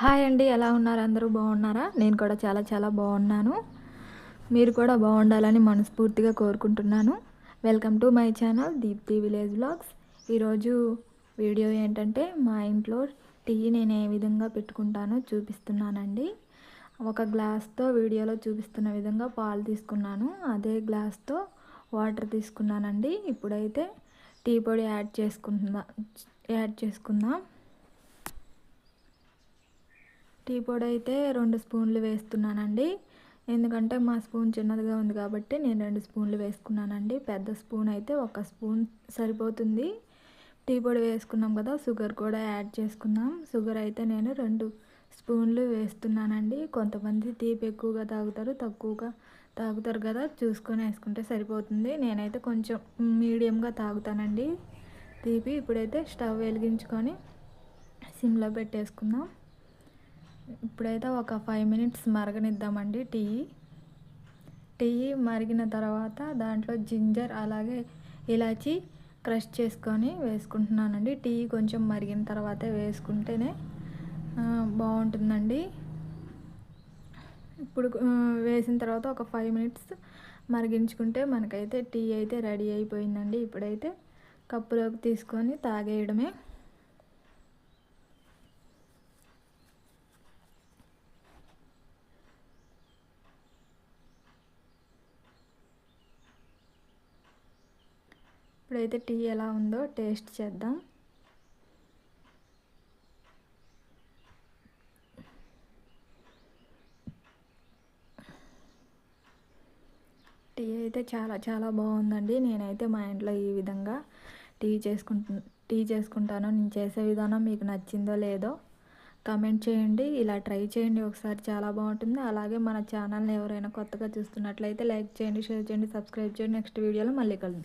Hi అండి ఎలా ఉన్నారు? అందరూ బాగున్నారా? నేను కూడా చాలా చాలా బాగున్నాను. మీరు కూడా బాగుండాలని మనస్ఫూర్తిగా కోరుకుంటున్నాను. Welcome to my channel Deepti village blogs ఈరోజు వీడియో ఏంటంటే మా ఇంట్లో టీ నేను ఏ విధంగా పెట్టుకుంటానో చూపిస్తున్నానండి. ఒక గ్లాస్తో వీడియోలో చూపిస్తున్న విధంగా పాలు తీసుకున్నాను. అదే గ్లాస్తో వాటర్ తీసుకున్నానండి. ఇప్పుడైతే టీ పొడి యాడ్ చేసుకుంటున్నా యాడ్ చేసుకుందాం. టీ పొడి అయితే రెండు స్పూన్లు వేస్తున్నానండి. ఎందుకంటే మా స్పూన్ చిన్నదిగా ఉంది కాబట్టి నేను రెండు స్పూన్లు వేసుకున్నానండి. పెద్ద స్పూన్ అయితే ఒక స్పూన్ సరిపోతుంది. టీ పొడి వేసుకున్నాం కదా షుగర్ కూడా యాడ్ చేసుకుందాం. షుగర్ అయితే నేను రెండు స్పూన్లు వేస్తున్నానండి. కొంతమంది తీపి ఎక్కువగా తాగుతారు తక్కువగా తాగుతారు కదా చూసుకొని వేసుకుంటే సరిపోతుంది. నేనైతే కొంచెం మీడియంగా తాగుతానండి. తీపి ఇప్పుడైతే స్టవ్ వెలిగించుకొని సిమ్లో పెట్టేసుకుందాం. ఇప్పుడైతే ఒక ఫైవ్ మినిట్స్ మరగనిద్దామండి టీ. టీ మరిగిన తర్వాత దాంట్లో జింజర్ అలాగే ఇలాచి క్రష్ చేసుకొని వేసుకుంటున్నానండి. టీ కొంచెం మరిగిన తర్వాతే వేసుకుంటేనే బాగుంటుందండి. ఇప్పుడు వేసిన తర్వాత ఒక ఫైవ్ మినిట్స్ మరిగించుకుంటే మనకైతే టీ అయితే రెడీ అయిపోయిందండి. ఇప్పుడైతే కప్పులోకి తీసుకొని తాగేయడమే. ఇప్పుడైతే టీ ఎలా ఉందో టేస్ట్ చేద్దాం. టీ అయితే చాలా చాలా బాగుందండి. నేనైతే మా ఇంట్లో ఈ విధంగా టీ చేసుకుంటు టీ చేసుకుంటాను. నేను చేసే విధానం మీకు నచ్చిందో లేదో కమెంట్ చేయండి. ఇలా ట్రై చేయండి. ఒకసారి చాలా బాగుంటుంది. అలాగే మన ఛానల్ని ఎవరైనా కొత్తగా చూస్తున్నట్లయితే లైక్ చేయండి షేర్ చేయండి సబ్స్క్రైబ్ చేయండి. నెక్స్ట్ వీడియోలో మళ్ళీ కలుద్దాం.